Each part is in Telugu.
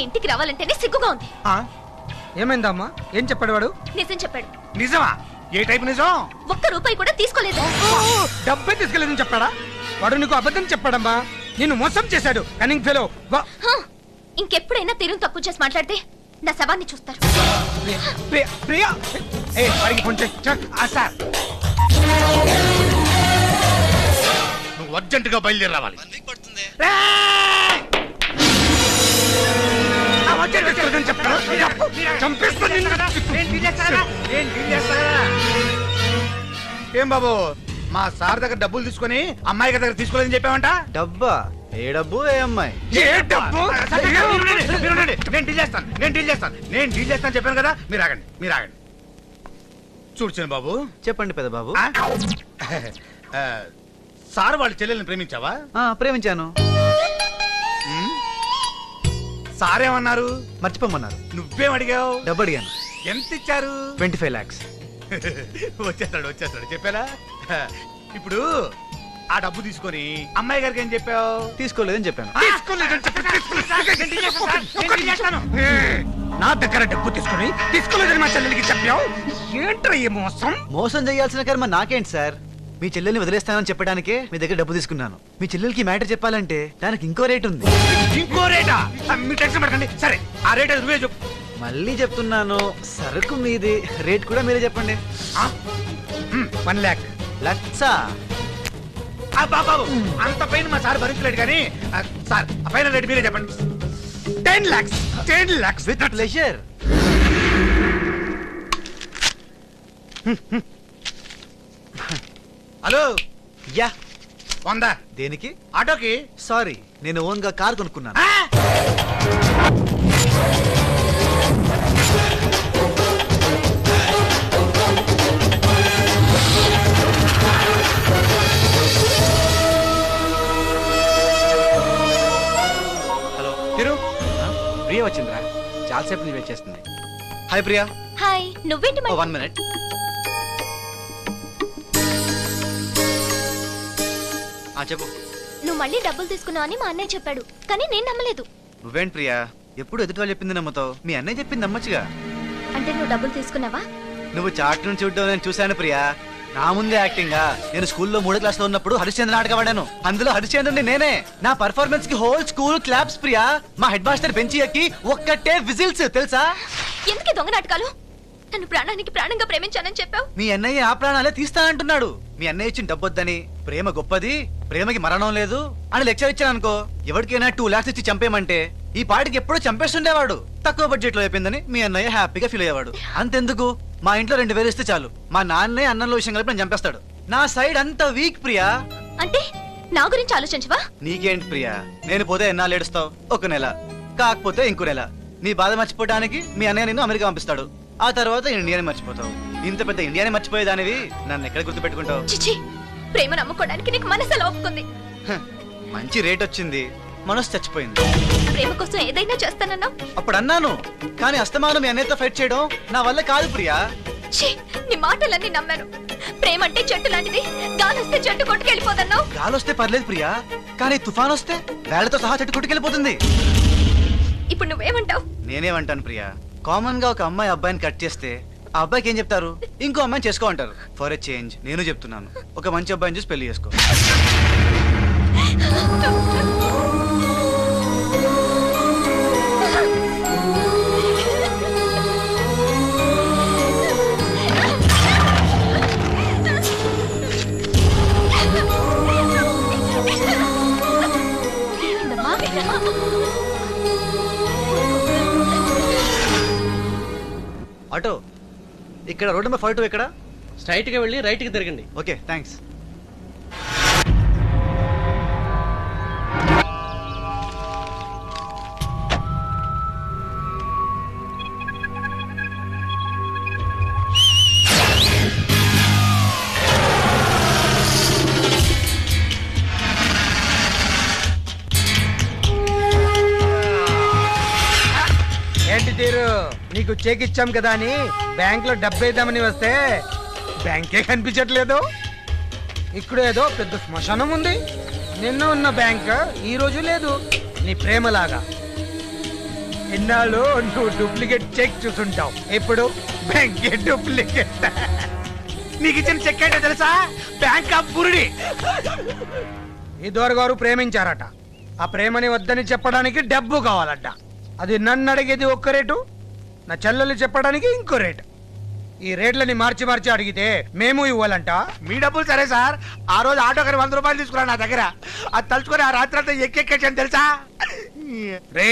ఇంటికి రావాలంటేనే సిగ్గుగా ఉంది. ఆ? ఏమైందమ్మా? ఏం చెప్పాడు వాడు? నిజం చెప్పాడు. నిజమా? ఏ టైప్ నిజం? ఒక్క రూపాయి కూడా తీసుకోలేదు. డబ్బే తీసుకెళ్ళదని చెప్పాడా? వాడు నీకు అబద్ధం చెప్పాడమ్మా. నిన్ను మోసం చేశాడు కనింగ్ ఫెలో. హ! ఇంకెప్పుడైనా తీరు తక్కువ చేసి మాట్లాడితే నా శవాన్ని చూస్తారు. ప్రియా ప్రియా ఏ వాడికి ఫోన్ చేయి. చ. ఆ సార్. నువ్వు అర్జెంట్గా బయలుదేరి రావాలి. చంపేస్తాను. ఏం బాబు? మా సార్ దగ్గర డబ్బులు తీసుకొని అమ్మాయి దగ్గర తీసుకోలేదని చెప్పామంట డబ్బా? ఏ డబ్బు ఏ అమ్మాయి? ఏ డబ్బు. నేను డీల్ చేస్తాను నేను డీల్ చేస్తాను నేను డీల్ చేస్తాను చెప్పాను కదా మీరు ఆగండి మీరు ఆగండి. చూడ్చాను బాబు. చెప్పండి పెద్ద బాబు. సార్ వాళ్ళ చెల్లెల్ని ప్రేమించావా? ఆ, ప్రేమించాను? సార్ ఏమన్నారు మర్చిపోమన్నారు నువ్వేం అడిగావు డబ్బు అడిగాను ఎంత ఇచ్చారు ట్వంటీ ఫైవ్ లాక్స్ వచ్చేస్తాడు వచ్చేస్తాడు చెప్పాలా ఇప్పుడు ఆ డబ్బు తీసుకొని అమ్మాయి గారికి ఏం చెప్పావు తీసుకోలేదని చెప్పాను నా దగ్గర డబ్బు తీసుకొని తీసుకోలేదని మా చెల్లెలికి చెప్పావు ఏంట్రా ఈ మోసం మోసం చేయాల్సిన కర్మ నాకేంటి సార్ మీ చెల్లెల్ని వదిలేస్తానని చెప్పడానికే మీ దగ్గర డబ్బు తీసుకున్నాను. మీ చెల్లెలకి మ్యాటర్ చెప్పాలంటే దానికి ఇంకో రేట్ ఉంది. ఇంకో రేటా? మీరు టెన్షన్ పడకండి. సరే ఆ రేట్ నువ్వే చెప్పు. మళ్ళీ చెప్తున్నాను సరుకు మీది. రేట్ కూడా మీరే చెప్పండి? వన్ ల్యాక్. లక్ష బాబు అంత పైన మా సార్ భరించలేడు కానీ సార్ ఆ పైన రేట్ మీరే చెప్పండి. Ten lakhs ten lakhs. With pleasure. Hello. Ya. వందా. దేనికి? ఆటోకి. సారీ నేను ఓన్గా కార్ కొనుక్కున్నాను. ఆ! హలో. తిరు. ప్రియా వచ్చిందిరా. చాలాసేపు నుంచి వెయిట్ చేస్తుంది. హాయ్ ప్రియా. హాయ్ నువ్వేంటి మళ్ళీ? One minute. చెప్పు. నువ్వు మళ్ళీ డబ్బులు తీసుకున్నావు అని మా అన్నయ్య చెప్పాడు. కానీ నేను నమ్మలేదు. నువ్వేంటి ప్రియా? ఎప్పుడు ఎదుటి వాళ్ళు చెప్పింది నమ్ముతావు? మీ అన్నయ్య చెప్పింది నమ్మచ్చుగా. అంటే నువ్వు డబ్బులు తీసుకున్నావా? నువ్వు చాట్ నుంచి చూడడం నేను చూశాను ప్రియా. నా ముందే యాక్టింగ్. నేను స్కూల్లో మూడో క్లాస్లో ఉన్నప్పుడు హరిశ్చంద్ర నాటకం అందులో హరిశ్చంద్రుని నేనే. నా పర్ఫార్మెన్స్కి హోల్ స్కూల్ క్లాప్స్ ప్రియా. మా హెడ్ మాస్టర్ బెంచి ఎక్కి ఒక్కటే విజిల్స్ తెలుసా? ఎందుకు దొంగ నాటకాలు? నన్ను ప్రాణానికి ప్రాణంగా ప్రేమించానని చెప్పావు? మీ అన్నయ్య ఆ ప్రాణాలే తీస్తానంటున్నాడు. మీ అన్నయ్య ఇచ్చిన డబ్బొద్దని. ప్రేమ గొప్పది. ప్రేమకి మరణం లేదు అని లెక్చర్ ఇచ్చాను అనుకో ఎవరికైనా టూ లాక్స్ ఇచ్చి చంపేమంటే ఈ పాటికి ఎప్పుడో చంపేస్తుండేవాడు. తక్కువ బడ్జెట్లో అయిపోయిందని మీ అన్నయ్య హ్యాపీగా ఫీల్ అయ్యేవాడు. అంతెందుకు? మా ఇంట్లో రెండు వేలు ఇస్తే చాలు. మా నాన్నే అన్నంలో విషయం కలిపి నన్ను చంపేస్తాడు. నా సైడ్ అంత వీక్ ప్రియా. అంటే నా గురించి ఆలోచించవా? నీకేంటి ప్రియా? నేను పోతే ఎన్నాళ్ళు ఏడుస్తావు? ఒక నెల. కాకపోతే ఇంకో నెల. నీ బాధ మర్చిపోవడానికి మీ అన్నయ్య నిన్ను అమెరికా పంపిస్తాడు. ఆ తర్వాత ఇండియాని మర్చిపోతావు. ఇంత పెద్ద ఇండియాని మర్చిపోయేదానివి నన్ను ఎక్కడ గుర్తు పెట్టుకుంటావు చిచి ప్రేమ నమ్ముకోవడానికి నీకు మనసు ఒప్పుకుంది. హ, మంచి రేట్ వచ్చింది. మనసు చచ్చిపోయింది. ప్రేమ కోసం ఏదైనా చేస్తానన్నావు అప్పుడు అన్నాను కానీ అస్తమానం మీ అన్నయ్యతో ఫైట్ చేయడం నా వల్ల కాదు ప్రియా. ఛీ, నీ మాటలన్నీ నమ్మాను. ప్రేమ అంటే చెట్టు లాంటిది. గాలి వస్తే చెట్టు కొట్టుకెళ్ళిపోదన్నావు. గాలొస్తే పర్లేదు ప్రియా. కానీ తుఫాన్ వస్తే వేళ్ళతో సహా చెట్టు కొట్టుకెళ్ళిపోతుంది. ఇప్పుడు నువ్వేమంటావు? నేనేమంటాను ప్రియా. కామన్గా ఒక అమ్మాయి అబ్బాయిని కట్ చేస్తే ఆ అబ్బాయికి ఏం చెప్తారు? ఇంకో అమ్మాయిని చేసుకో అంటారు ఫర్ ఎ చేంజ్ నేను చెప్తున్నాను. ఒక మంచి అబ్బాయిని చూసి పెళ్ళి చేసుకో. ఆటో. ఇక్కడ రోడ్ నెంబర్ ఫైవ్ టూ ఇక్కడ స్ట్రైట్గా వెళ్ళి రైట్కి తిరగండి. ఓకే థ్యాంక్స్ నీకు చెక్ ఇచ్చాం కదా అని బ్యాంక్లో డబ్బు వేద్దామని వస్తే బ్యాంకే కనిపించట్లేదు. ఇక్కడ ఏదో పెద్ద శ్మశానం ఉంది. నిన్న ఉన్న బ్యాంక్ ఈ రోజు లేదు. నీ ప్రేమలాగా. ఇన్నాళ్ళు నువ్వు డూప్లికేట్ చెక్ చూసుంటావు ఇప్పుడు బ్యాంక్ డూప్లికేట్. నీకు ఇచ్చిన చెక్ అంటే తెలుసా? బ్యాంక్ ఆఫ్ బురుడి. ఇదివరకు గారు ప్రేమించారట. ఆ ప్రేమని వద్దని చెప్పడానికి డబ్బు కావాలట. అది నన్ను అడిగేది ఒక్క రేటు? నా చెల్లెలు చెప్పడానికి ఇంకో రేటు. ఈ రేట్లని మార్చి మార్చి అడిగితే మేము ఇవ్వాలంట. మీ డబ్బులు సరే సార్. ఆ రోజు ఆటో గారి వంద రూపాయలు తీసుకురా నా దగ్గర. అది తలుచుకొని ఆ రాత్రి అంతా ఎక్కెక్కేసాను తెలుసా? రే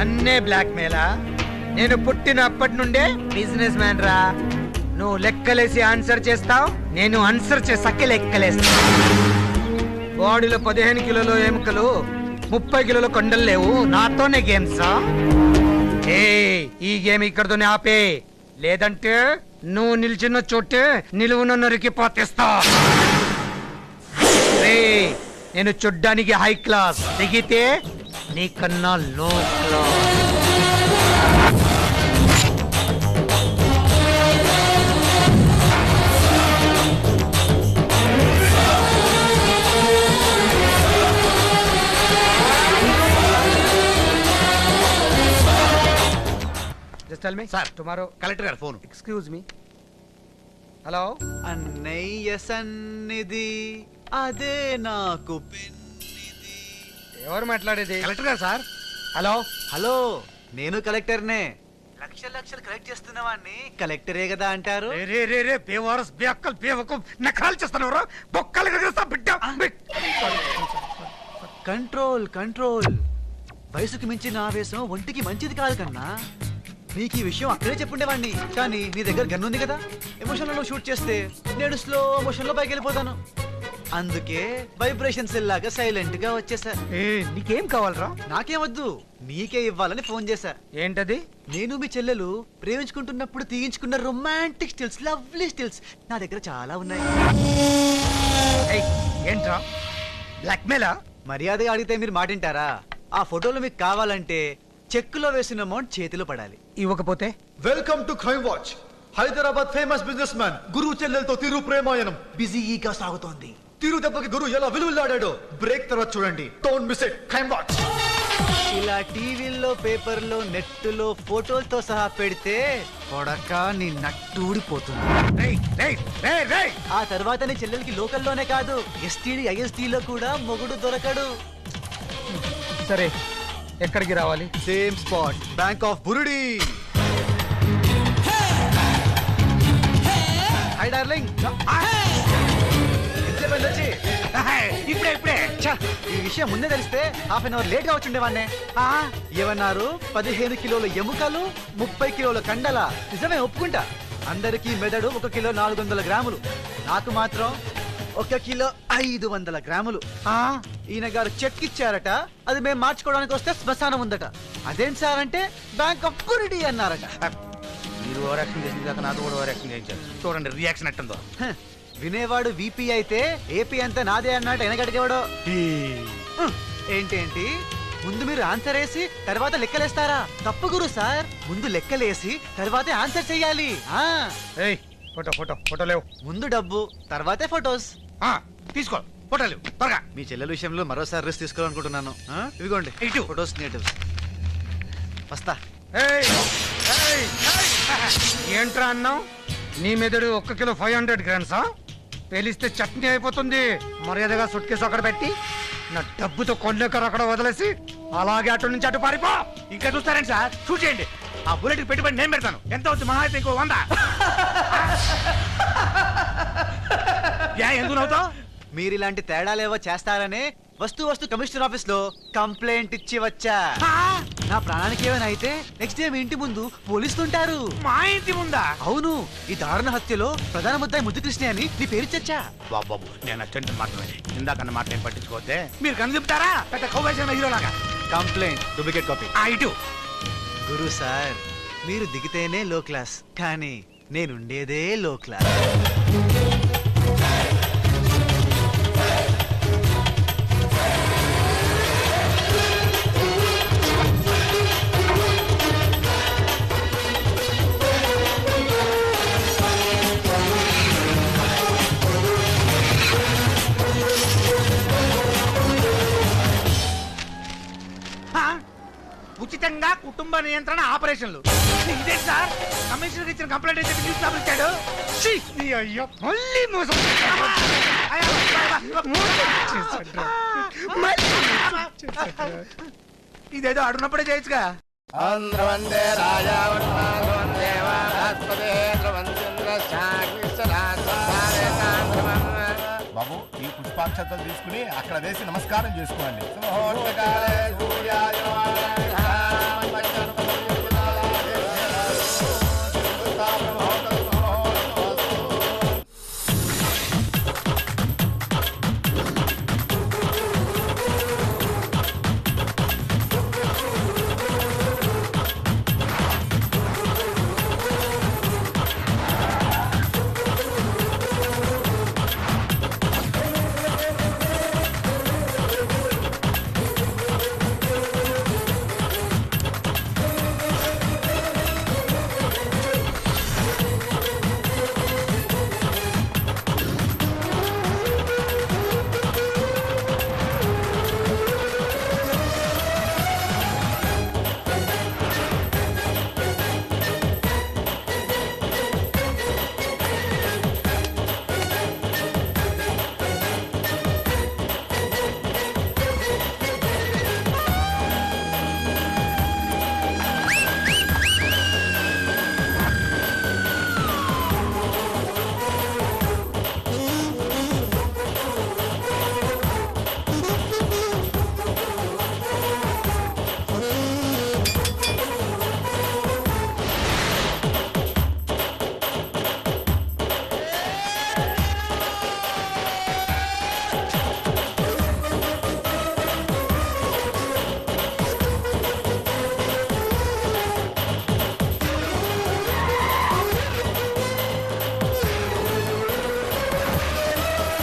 అన్నే బ్లాక్ మేలా నేను పుట్టినప్పటి నుండే బిజినెస్ మ్యాన్ రా. నువ్వు లెక్కలేసి ఆన్సర్ చేస్తావు నేను ఆన్సర్ చేసాకే లెక్కలేస్తా. బాడీలో పదిహేను కిలోలు ఎముకలు ముప్పై కిలోల కొండలు లేవు. నాతోనే గేమ్స్ ఈ గేమ్ ఇక్కడతోనే ఆపే. లేదంటే నువ్వు నిల్చున్న చోటే నిలువున నరికి పాతిస్తా నేను చూడ్డానికి హై క్లాస్ దిగితే నీకన్నా low class just tell me Sir. Tomorrow collector గారు ఫోన్ ఎక్స్క్యూజ్ మీ హలో అన్నయ్య సన్నిధి అదే నాకు. ఎవరు మాట్లాడేది? కలెక్టర్ గారు సార్ హలో హలో నేను కలెక్టర్నే. లక్ష లక్షలు కలెక్ట్ చేస్తున్న వాడిని కలెక్టరే కదా అంటారు. రే రే రే బేవారస్ బేక్కలు బేవకు నఖరాలు చేస్తున్నావు బొక్కలు ఎగరేస్తా బిడ్డ. బిడ్- కంట్రోల్ కంట్రోల్. వయసుకు మించిన ఆవేశం ఒంటికి మంచిది కాదు కన్నా. నీకు ఈ విషయం అక్కడే చెప్పుండేవాడిని. కానీ నీ దగ్గర గన్ ఉంది కదా. ఎమోషన్లో షూట్ చేస్తే నేను స్లో మోషన్లో పైకి వెళ్ళిపోతాను. అందుకే వైబ్రేషన్ సెల్ లాగా సైలెంట్గా వచ్చేసా. నీకేం కావాలరా? నాకేమొద్దు. నీకే ఇవ్వాలని ఫోన్ చేశా ఏంటది? నేను మీ చెల్లెలు ప్రేమించుకుంటున్నప్పుడు తీయించుకున్న రొమాంటిక్ స్టిల్స్ లవ్లీ స్టిల్స్ నా దగ్గర చాలా ఉన్నాయి. ఏంట్రా? బ్లాక్ మర్యాదగా అడిగితే మీరు మాటింటారా? ఆ ఫోటోలు మీకు కావాలంటే చెక్కులో వేసిన అమౌంట్ చేతిలో పడాలి. ఇవ్వకపోతే? Welcome to crime watch Hyderabad famous business man Guru చెల్లెలతో తిరు ప్రేమాయణం. బిజీగా సాగుతోంది. తిరు దెబ్బకి గురు ఎలా విలువలాడాడో బ్రేక్ తర్వాత చూడండి. Don't miss it crime watch ఇలా టీవీల్లో పేపర్లో నెట్టులో ఫోటోలతో సహా పెడితే కొడక నీ నట్టు ఊడిపోతుంది. రేయ్, రేయ్, రేయ్, రేయ్. ఆ తర్వాత నీ చెల్లెలకి లోకల్లోనే కాదు ఎస్టీడీ ఐఎస్టీలో కూడా మొగుడు దొరకడు. సరే ఎక్కడికి రావాలి? సేమ్ స్పాట్ బ్యాంక్ ఆఫ్ బురుడి హాయ్ డార్లింగ్ ఇప్పుడే ఇప్పుడే. ఛ, ఈ విషయం ముందే తెలిస్తే హాఫ్ అన్ అవర్ లేట్గా వచ్చిండేవాన్నే ఆ, ఏమన్నారు? పదిహేను కిలోల ఎముకలు ముప్పై కిలోల కండల. నిజమే ఒప్పుకుంటా. అందరికీ మెదడు ఒక కిలో నాలుగు వందల గ్రాములు. నాకు మాత్రం ఒక కిలో ఐదు వందల గ్రాములు. ఆ, ఈయన గారు చెక్ ఇచ్చారట అది మేము మార్చుకోవడానికి వస్తే శ్మశానం ఉందట. అదేం సార్ అంటే బ్యాంక్ ఆఫ్ పురిడి అన్నారట. మీరు ఓవర్ యాక్షన్ చేసిన దాకా నాతో కూడా ఓవర్ యాక్షన్ చేయించారు. చూడండి రియాక్షన్ ఎట్టుందో. వినేవాడు వీపీ అయితే ఏపీ అంతా నాదే అన్నట్టు వెనకడిగేవాడు ఏంటేంటి? ముందు మీరు ఆన్సర్ వేసి తర్వాత లెక్కలేస్తారా? తప్పు గురు సార్. ముందు లెక్కలేసి తర్వాతే ఆన్సర్ చెయ్యాలి ఆ. ఏయ్ ఫోటో ఫోటో ఫోటో లేవు. ముందు డబ్బు తర్వాతే ఫొటోస్. ఆ, తీసుకో. ఫోటోలు త్వరగా. మీ చెల్లెల విషయంలో మరోసారి రిస్క్ తీసుకోవాలనుకుంటున్నాను. ఇదిగోండి ఇటు. ఫొటోస్ నేటివ్స్ వస్తా. ఏంట్రా అన్నావు నీ మెదడు ఒక్క కిలో ఫైవ్ హండ్రెడ్ గ్రామ్సా పేలిస్తే చట్నీ అయిపోతుంది. మర్యాదగా సుట్ కేసు అక్కడ పెట్టి నా డబ్బుతో కొన్నేకర్ అక్కడ వదిలేసి అలాగే అటు నుంచి అటు పారిపో. ఇంకా చూస్తారండి సార్? షూట్ చేయండి. ఆ బుల్లెట్ పెట్టుబడి నేను పెడతాను. ఎంత అవుతుంది మహా అయితే ఇంకో వంద. యా ఎందుకు నవ్వుతావు? మీరు ఇలాంటి తేడాలేవో చేస్తారనే వస్తు వస్తు కమిషనర్ ఆఫీస్లో కంప్లైంట్ ఇచ్చి వచ్చా. నా ప్రాణానికి ఏమైనా అయితే నెక్స్ట్ డే మీ ఇంటి ముందు పోలీసులు ఉంటారు మా ఇంటి ముందా? అవును ఈ దారుణ హత్యలో ప్రధాన ముద్దాయి ముద్దు కృష్ణ అని నీ పేరు చచ్చా బాబు నేను అచ్చంటే మాత్రమే. ఇందాకన్న మాట నేను పట్టించుకోతే? మీరు కనిపిస్తారా పెద్ద కౌవేసిన హీరో లాగా కంప్లైంట్ డూప్లికేట్ కాపీ. ఇటు. గురు సార్ మీరు దిగితేనే లో క్లాస్ కానీ నేనుండేదే లో క్లాస్ నియంత్రణ ఆపరేషన్లు. ఇదే సార్ కమిషనర్ ఇచ్చిన కంప్లైంట్ అయితే న్యూస్ పేపర్ ఇచ్చాడు అయ్యో మళ్ళీ మోసం. ఇదేదో అడుగునప్పుడే చేయొచ్చుగా. ఆంధ్రవందే బాబు ఈ పుష్పాక్షతలు తీసుకుని అక్కడ వేసి నమస్కారం చేసుకోండి.